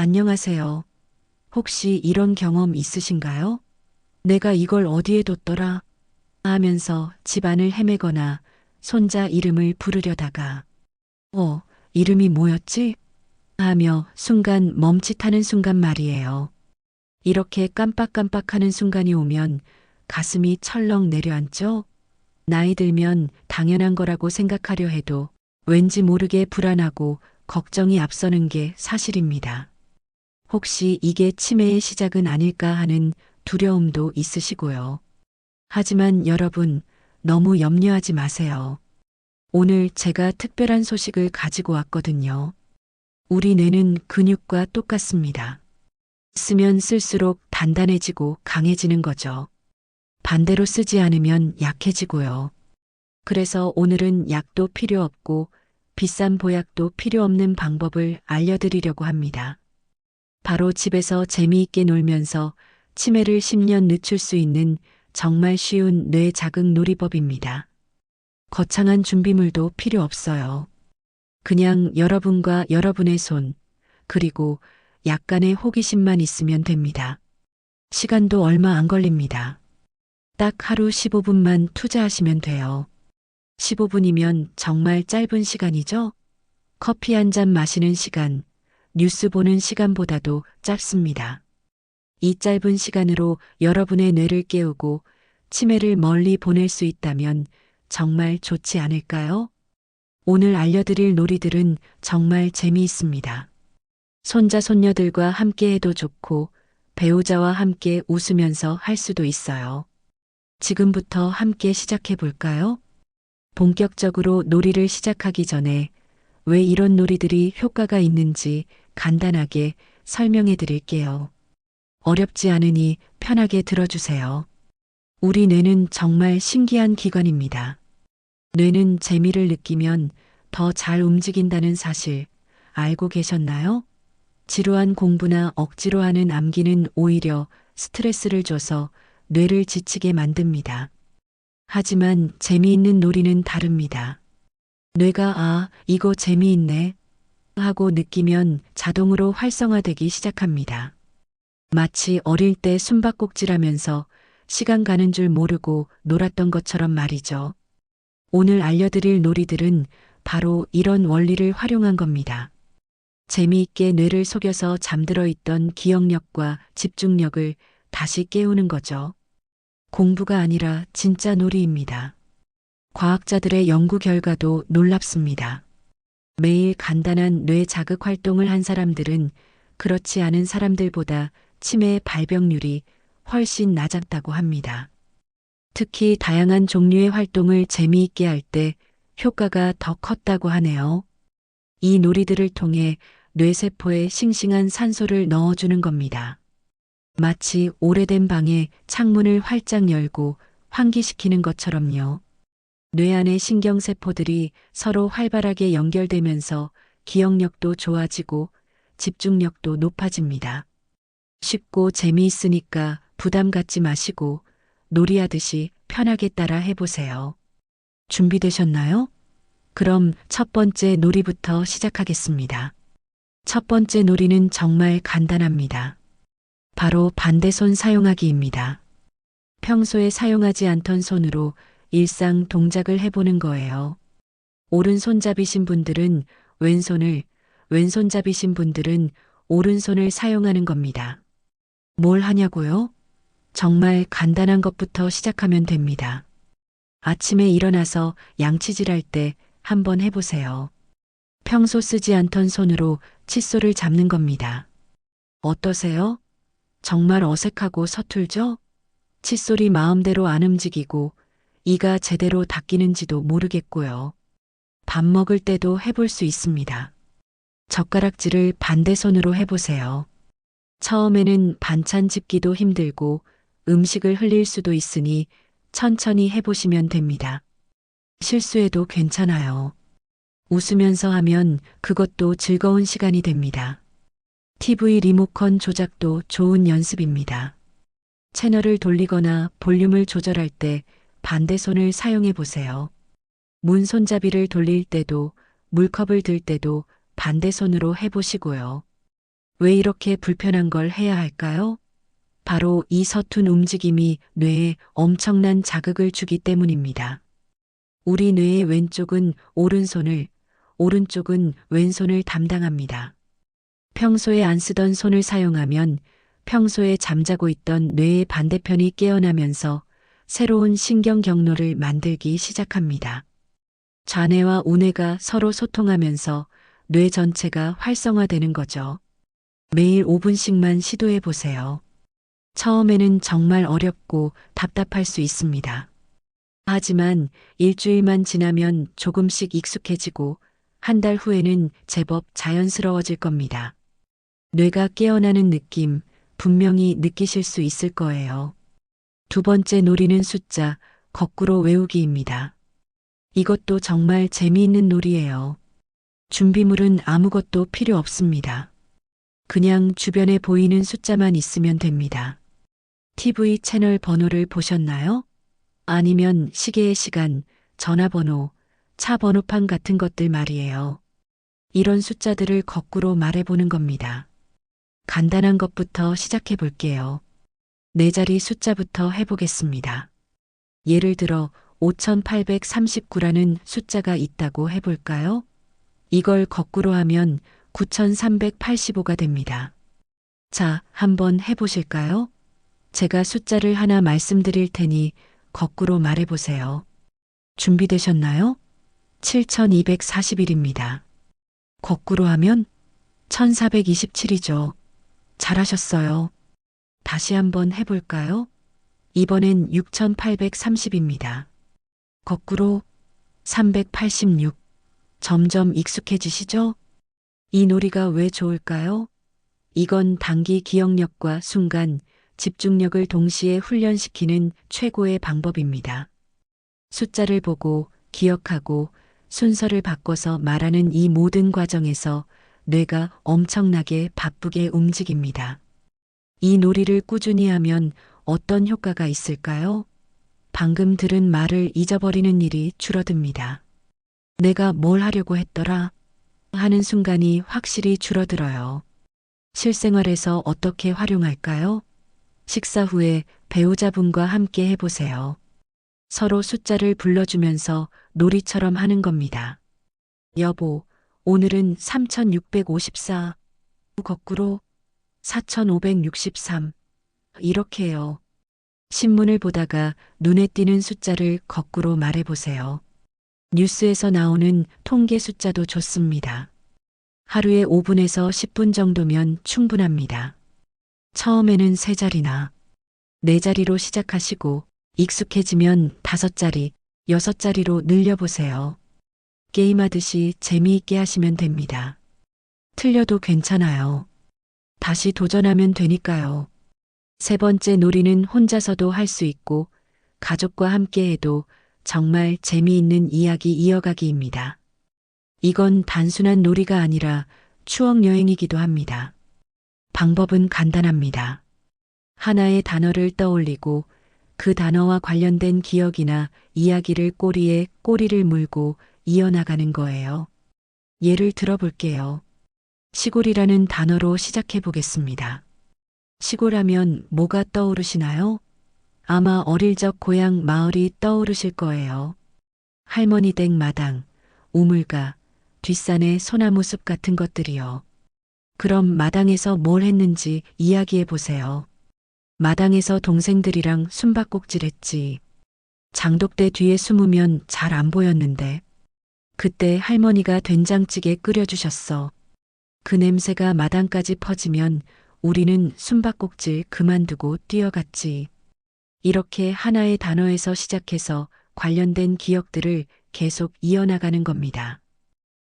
안녕하세요. 혹시 이런 경험 있으신가요? 내가 이걸 어디에 뒀더라? 하면서 집안을 헤매거나 손자 이름을 부르려다가, 어, 이름이 뭐였지? 하며 순간 멈칫하는 순간 말이에요. 이렇게 깜빡깜빡하는 순간이 오면 가슴이 철렁 내려앉죠? 나이 들면 당연한 거라고 생각하려 해도 왠지 모르게 불안하고 걱정이 앞서는 게 사실입니다. 혹시 이게 치매의 시작은 아닐까 하는 두려움도 있으시고요. 하지만 여러분, 너무 염려하지 마세요. 오늘 제가 특별한 소식을 가지고 왔거든요. 우리 뇌는 근육과 똑같습니다. 쓰면 쓸수록 단단해지고 강해지는 거죠. 반대로 쓰지 않으면 약해지고요. 그래서 오늘은 약도 필요 없고 비싼 보약도 필요 없는 방법을 알려드리려고 합니다. 바로 집에서 재미있게 놀면서 치매를 10년 늦출 수 있는 정말 쉬운 뇌 자극 놀이법입니다. 거창한 준비물도 필요 없어요. 그냥 여러분과 여러분의 손, 그리고 약간의 호기심만 있으면 됩니다. 시간도 얼마 안 걸립니다. 딱 하루 15분만 투자하시면 돼요. 15분이면 정말 짧은 시간이죠? 커피 한 잔 마시는 시간, 뉴스 보는 시간보다도 짧습니다. 이 짧은 시간으로 여러분의 뇌를 깨우고 치매를 멀리 보낼 수 있다면 정말 좋지 않을까요? 오늘 알려드릴 놀이들은 정말 재미있습니다. 손자, 손녀들과 함께 해도 좋고 배우자와 함께 웃으면서 할 수도 있어요. 지금부터 함께 시작해 볼까요? 본격적으로 놀이를 시작하기 전에 왜 이런 놀이들이 효과가 있는지 간단하게 설명해 드릴게요. 어렵지 않으니 편하게 들어주세요. 우리 뇌는 정말 신기한 기관입니다. 뇌는 재미를 느끼면 더 잘 움직인다는 사실 알고 계셨나요? 지루한 공부나 억지로 하는 암기는 오히려 스트레스를 줘서 뇌를 지치게 만듭니다. 하지만 재미있는 놀이는 다릅니다. 뇌가 아, 이거 재미있네 하고 느끼면 자동으로 활성화되기 시작합니다. 마치 어릴 때 숨바꼭질하면서 시간 가는 줄 모르고 놀았던 것처럼 말이죠. 오늘 알려드릴 놀이들은 바로 이런 원리를 활용한 겁니다. 재미있게 뇌를 속여서 잠들어 있던 기억력과 집중력을 다시 깨우는 거죠. 공부가 아니라 진짜 놀이입니다. 과학자들의 연구 결과도 놀랍습니다. 매일 간단한 뇌 자극 활동을 한 사람들은 그렇지 않은 사람들보다 치매 발병률이 훨씬 낮았다고 합니다. 특히 다양한 종류의 활동을 재미있게 할 때 효과가 더 컸다고 하네요. 이 놀이들을 통해 뇌세포에 싱싱한 산소를 넣어주는 겁니다. 마치 오래된 방에 창문을 활짝 열고 환기시키는 것처럼요. 뇌 안의 신경세포들이 서로 활발하게 연결되면서 기억력도 좋아지고 집중력도 높아집니다. 쉽고 재미있으니까 부담 갖지 마시고 놀이하듯이 편하게 따라 해보세요. 준비되셨나요? 그럼 첫 번째 놀이부터 시작하겠습니다. 첫 번째 놀이는 정말 간단합니다. 바로 반대손 사용하기입니다. 평소에 사용하지 않던 손으로 일상 동작을 해보는 거예요. 오른손잡이신 분들은 왼손을, 왼손잡이신 분들은 오른손을 사용하는 겁니다. 뭘 하냐고요? 정말 간단한 것부터 시작하면 됩니다. 아침에 일어나서 양치질 할 때 한번 해보세요. 평소 쓰지 않던 손으로 칫솔을 잡는 겁니다. 어떠세요? 정말 어색하고 서툴죠? 칫솔이 마음대로 안 움직이고 이가 제대로 닦이는지도 모르겠고요. 밥 먹을 때도 해볼 수 있습니다. 젓가락질을 반대손으로 해보세요. 처음에는 반찬 집기도 힘들고 음식을 흘릴 수도 있으니 천천히 해보시면 됩니다. 실수해도 괜찮아요. 웃으면서 하면 그것도 즐거운 시간이 됩니다. TV 리모컨 조작도 좋은 연습입니다. 채널을 돌리거나 볼륨을 조절할 때 반대손을 사용해 보세요. 문 손잡이를 돌릴 때도 물컵을 들 때도 반대손으로 해보시고요. 왜 이렇게 불편한 걸 해야 할까요? 바로 이 서툰 움직임이 뇌에 엄청난 자극을 주기 때문입니다. 우리 뇌의 왼쪽은 오른손을, 오른쪽은 왼손을 담당합니다. 평소에 안 쓰던 손을 사용하면 평소에 잠자고 있던 뇌의 반대편이 깨어나면서 새로운 신경 경로를 만들기 시작합니다. 좌뇌와 우뇌가 서로 소통하면서 뇌 전체가 활성화되는 거죠. 매일 5분씩만 시도해 보세요. 처음에는 정말 어렵고 답답할 수 있습니다. 하지만 일주일만 지나면 조금씩 익숙해지고 한 달 후에는 제법 자연스러워질 겁니다. 뇌가 깨어나는 느낌 분명히 느끼실 수 있을 거예요. 두 번째 놀이는 숫자 거꾸로 외우기입니다. 이것도 정말 재미있는 놀이예요. 준비물은 아무것도 필요 없습니다. 그냥 주변에 보이는 숫자만 있으면 됩니다. TV 채널 번호를 보셨나요? 아니면 시계의 시간, 전화번호, 차 번호판 같은 것들 말이에요. 이런 숫자들을 거꾸로 말해보는 겁니다. 간단한 것부터 시작해 볼게요. 네 자리 숫자부터 해보겠습니다. 예를 들어 5839라는 숫자가 있다고 해볼까요? 이걸 거꾸로 하면 9385가 됩니다. 자, 한번 해보실까요? 제가 숫자를 하나 말씀드릴 테니 거꾸로 말해보세요. 준비되셨나요? 7241입니다. 거꾸로 하면 1427이죠. 잘하셨어요. 다시 한번 해볼까요? 이번엔 6830입니다. 거꾸로 386. 점점 익숙해지시죠? 이 놀이가 왜 좋을까요? 이건 단기 기억력과 순간 집중력을 동시에 훈련시키는 최고의 방법입니다. 숫자를 보고 기억하고 순서를 바꿔서 말하는 이 모든 과정에서 뇌가 엄청나게 바쁘게 움직입니다. 이 놀이를 꾸준히 하면 어떤 효과가 있을까요? 방금 들은 말을 잊어버리는 일이 줄어듭니다. 내가 뭘 하려고 했더라 하는 순간이 확실히 줄어들어요. 실생활에서 어떻게 활용할까요? 식사 후에 배우자분과 함께 해보세요. 서로 숫자를 불러주면서 놀이처럼 하는 겁니다. 여보, 오늘은 3654. 거꾸로 4563. 이렇게요. 신문을 보다가 눈에 띄는 숫자를 거꾸로 말해보세요. 뉴스에서 나오는 통계 숫자도 좋습니다. 하루에 5분에서 10분 정도면 충분합니다. 처음에는 세 자리나 네 자리로 시작하시고 익숙해지면 다섯 자리, 여섯 자리로 늘려보세요. 게임하듯이 재미있게 하시면 됩니다. 틀려도 괜찮아요. 다시 도전하면 되니까요. 세 번째 놀이는 혼자서도 할 수 있고 가족과 함께 해도 정말 재미있는 이야기 이어가기입니다. 이건 단순한 놀이가 아니라 추억 여행이기도 합니다. 방법은 간단합니다. 하나의 단어를 떠올리고 그 단어와 관련된 기억이나 이야기를 꼬리에 꼬리를 물고 이어나가는 거예요. 예를 들어볼게요. 시골이라는 단어로 시작해 보겠습니다. 시골하면 뭐가 떠오르시나요? 아마 어릴 적 고향 마을이 떠오르실 거예요. 할머니 댁 마당, 우물가, 뒷산의 소나무 숲 같은 것들이요. 그럼 마당에서 뭘 했는지 이야기해 보세요. 마당에서 동생들이랑 숨바꼭질 했지. 장독대 뒤에 숨으면 잘 안 보였는데. 그때 할머니가 된장찌개 끓여주셨어. 그 냄새가 마당까지 퍼지면 우리는 숨바꼭질 그만두고 뛰어갔지. 이렇게 하나의 단어에서 시작해서 관련된 기억들을 계속 이어나가는 겁니다.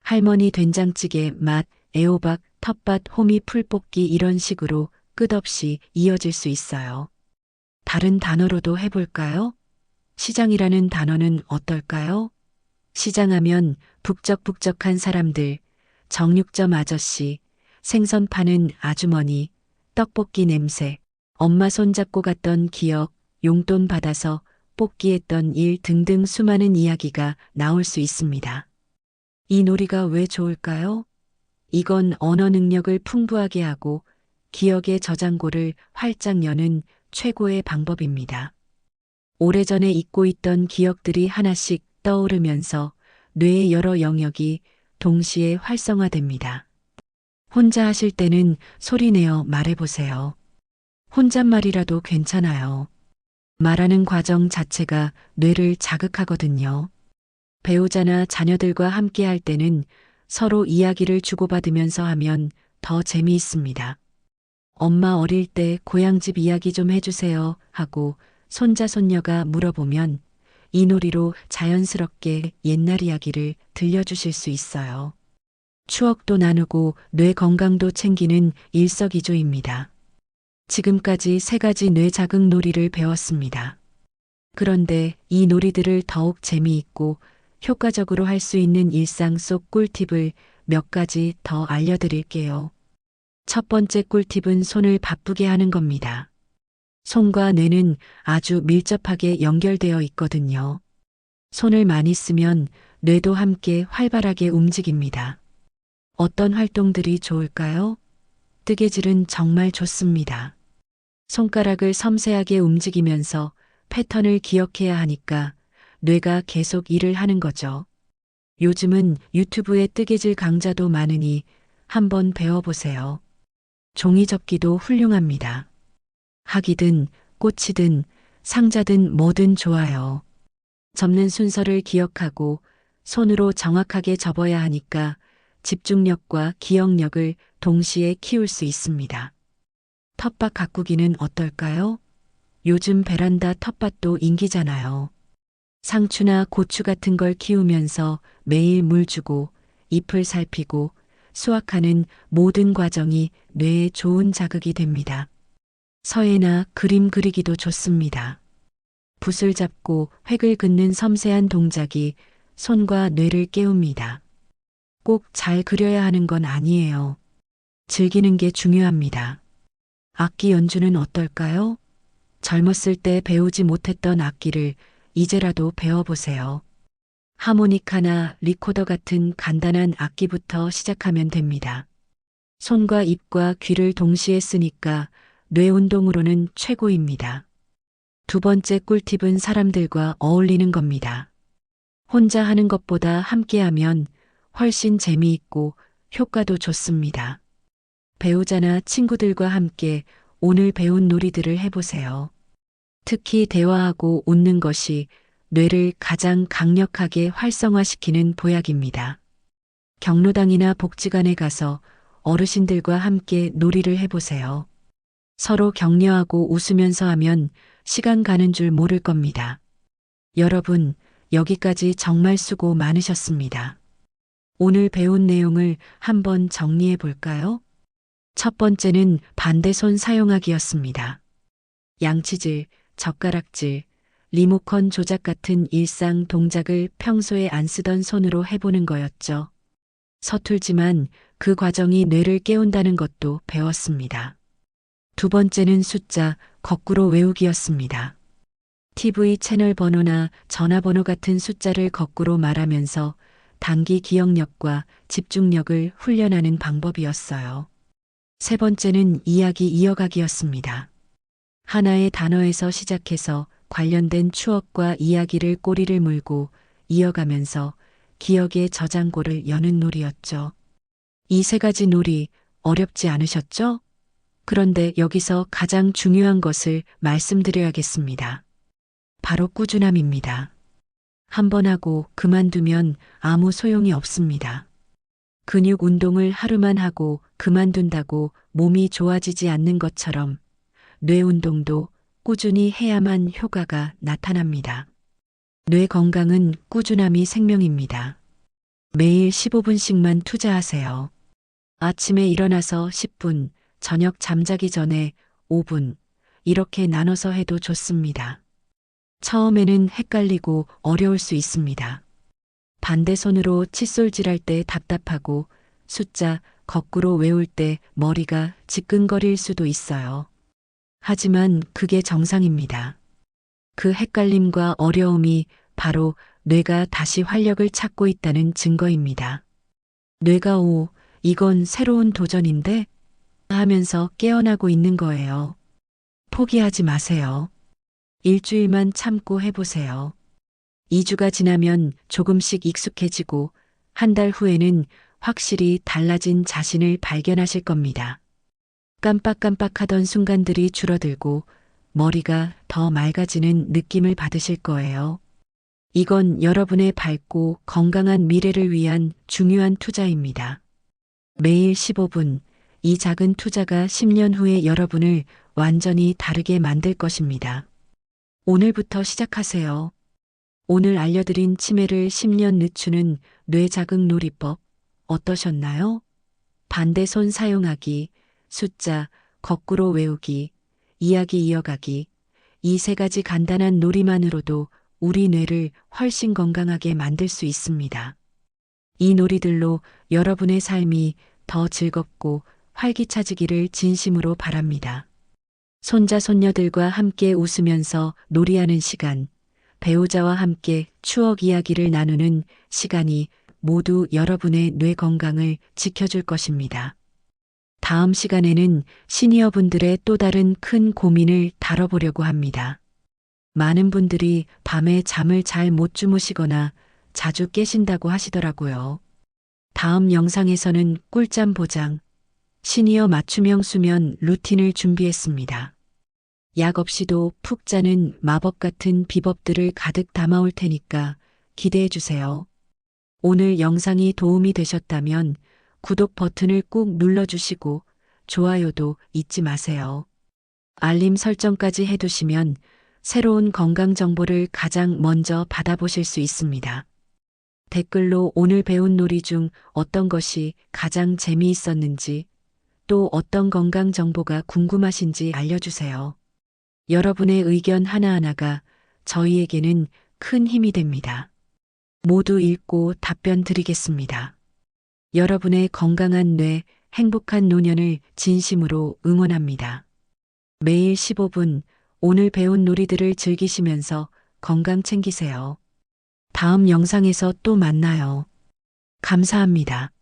할머니 된장찌개 맛, 애호박, 텃밭, 호미, 풀뽑기 이런 식으로 끝없이 이어질 수 있어요. 다른 단어로도 해볼까요? 시장이라는 단어는 어떨까요? 시장하면 북적북적한 사람들, 정육점 아저씨, 생선 파는 아주머니, 떡볶이 냄새, 엄마 손잡고 갔던 기억, 용돈 받아서 뽑기했던 일 등등 수많은 이야기가 나올 수 있습니다. 이 놀이가 왜 좋을까요? 이건 언어 능력을 풍부하게 하고 기억의 저장고를 활짝 여는 최고의 방법입니다. 오래전에 잊고 있던 기억들이 하나씩 떠오르면서 뇌의 여러 영역이 동시에 활성화됩니다. 혼자 하실 때는 소리내어 말해보세요. 혼잣말이라도 괜찮아요. 말하는 과정 자체가 뇌를 자극하거든요. 배우자나 자녀들과 함께 할 때는 서로 이야기를 주고받으면서 하면 더 재미있습니다. 엄마 어릴 때 고향집 이야기 좀 해주세요 하고 손자 손녀가 물어보면 이 놀이로 자연스럽게 옛날 이야기를 들려주실 수 있어요. 추억도 나누고 뇌 건강도 챙기는 일석이조입니다. 지금까지 세 가지 뇌 자극 놀이를 배웠습니다. 그런데 이 놀이들을 더욱 재미있고 효과적으로 할 수 있는 일상 속 꿀팁을 몇 가지 더 알려드릴게요. 첫 번째 꿀팁은 손을 바쁘게 하는 겁니다. 손과 뇌는 아주 밀접하게 연결되어 있거든요. 손을 많이 쓰면 뇌도 함께 활발하게 움직입니다. 어떤 활동들이 좋을까요? 뜨개질은 정말 좋습니다. 손가락을 섬세하게 움직이면서 패턴을 기억해야 하니까 뇌가 계속 일을 하는 거죠. 요즘은 유튜브에 뜨개질 강좌도 많으니 한번 배워보세요. 종이 접기도 훌륭합니다. 학이든 꽃이든 상자든 뭐든 좋아요. 접는 순서를 기억하고 손으로 정확하게 접어야 하니까 집중력과 기억력을 동시에 키울 수 있습니다. 텃밭 가꾸기는 어떨까요? 요즘 베란다 텃밭도 인기잖아요. 상추나 고추 같은 걸 키우면서 매일 물 주고 잎을 살피고 수확하는 모든 과정이 뇌에 좋은 자극이 됩니다. 서예나 그림 그리기도 좋습니다. 붓을 잡고 획을 긋는 섬세한 동작이 손과 뇌를 깨웁니다. 꼭 잘 그려야 하는 건 아니에요. 즐기는 게 중요합니다. 악기 연주는 어떨까요? 젊었을 때 배우지 못했던 악기를 이제라도 배워보세요. 하모니카나 리코더 같은 간단한 악기부터 시작하면 됩니다. 손과 입과 귀를 동시에 쓰니까 뇌 운동으로는 최고입니다. 두 번째 꿀팁은 사람들과 어울리는 겁니다. 혼자 하는 것보다 함께하면 훨씬 재미있고 효과도 좋습니다. 배우자나 친구들과 함께 오늘 배운 놀이들을 해보세요. 특히 대화하고 웃는 것이 뇌를 가장 강력하게 활성화시키는 보약입니다. 경로당이나 복지관에 가서 어르신들과 함께 놀이를 해보세요. 서로 격려하고 웃으면서 하면 시간 가는 줄 모를 겁니다. 여러분, 여기까지 정말 수고 많으셨습니다. 오늘 배운 내용을 한번 정리해 볼까요? 첫 번째는 반대손 사용하기였습니다. 양치질, 젓가락질, 리모컨 조작 같은 일상 동작을 평소에 안 쓰던 손으로 해보는 거였죠. 서툴지만 그 과정이 뇌를 깨운다는 것도 배웠습니다. 두 번째는 숫자 거꾸로 외우기였습니다. TV 채널 번호나 전화번호 같은 숫자를 거꾸로 말하면서 단기 기억력과 집중력을 훈련하는 방법이었어요. 세 번째는 이야기 이어가기였습니다. 하나의 단어에서 시작해서 관련된 추억과 이야기를 꼬리를 물고 이어가면서 기억의 저장고를 여는 놀이였죠. 이 세 가지 놀이 어렵지 않으셨죠? 그런데 여기서 가장 중요한 것을 말씀드려야겠습니다. 바로 꾸준함입니다. 한 번 하고 그만두면 아무 소용이 없습니다. 근육 운동을 하루만 하고 그만둔다고 몸이 좋아지지 않는 것처럼 뇌 운동도 꾸준히 해야만 효과가 나타납니다. 뇌 건강은 꾸준함이 생명입니다. 매일 15분씩만 투자하세요. 아침에 일어나서 10분, 저녁 잠자기 전에 5분, 이렇게 나눠서 해도 좋습니다. 처음에는 헷갈리고 어려울 수 있습니다. 반대손으로 칫솔질할 때 답답하고 숫자 거꾸로 외울 때 머리가 지끈거릴 수도 있어요. 하지만 그게 정상입니다. 그 헷갈림과 어려움이 바로 뇌가 다시 활력을 찾고 있다는 증거입니다. 뇌가 5, 이건 새로운 도전인데? 하면서 깨어나고 있는 거예요. 포기하지 마세요. 일주일만 참고 해보세요. 2주가 지나면 조금씩 익숙해지고 한 달 후에는 확실히 달라진 자신을 발견하실 겁니다. 깜빡깜빡하던 순간들이 줄어들고 머리가 더 맑아지는 느낌을 받으실 거예요. 이건 여러분의 밝고 건강한 미래를 위한 중요한 투자입니다. 매일 15분, 이 작은 투자가 10년 후에 여러분을 완전히 다르게 만들 것입니다. 오늘부터 시작하세요. 오늘 알려드린 치매를 10년 늦추는 뇌자극 놀이법 어떠셨나요? 반대손 사용하기, 숫자, 거꾸로 외우기, 이야기 이어가기, 이 세 가지 간단한 놀이만으로도 우리 뇌를 훨씬 건강하게 만들 수 있습니다. 이 놀이들로 여러분의 삶이 더 즐겁고 활기차지기를 진심으로 바랍니다. 손자, 손녀들과 함께 웃으면서 놀이하는 시간, 배우자와 함께 추억 이야기를 나누는 시간이 모두 여러분의 뇌 건강을 지켜줄 것입니다. 다음 시간에는 시니어 분들의 또 다른 큰 고민을 다뤄보려고 합니다. 많은 분들이 밤에 잠을 잘 못 주무시거나 자주 깨신다고 하시더라고요. 다음 영상에서는 꿀잠 보장, 시니어 맞춤형 수면 루틴을 준비했습니다. 약 없이도 푹 자는 마법 같은 비법들을 가득 담아올 테니까 기대해 주세요. 오늘 영상이 도움이 되셨다면 구독 버튼을 꾹 눌러주시고 좋아요도 잊지 마세요. 알림 설정까지 해두시면 새로운 건강 정보를 가장 먼저 받아보실 수 있습니다. 댓글로 오늘 배운 놀이 중 어떤 것이 가장 재미있었는지 또 어떤 건강 정보가 궁금하신지 알려주세요. 여러분의 의견 하나하나가 저희에게는 큰 힘이 됩니다. 모두 읽고 답변 드리겠습니다. 여러분의 건강한 뇌, 행복한 노년을 진심으로 응원합니다. 매일 15분 오늘 배운 놀이들을 즐기시면서 건강 챙기세요. 다음 영상에서 또 만나요. 감사합니다.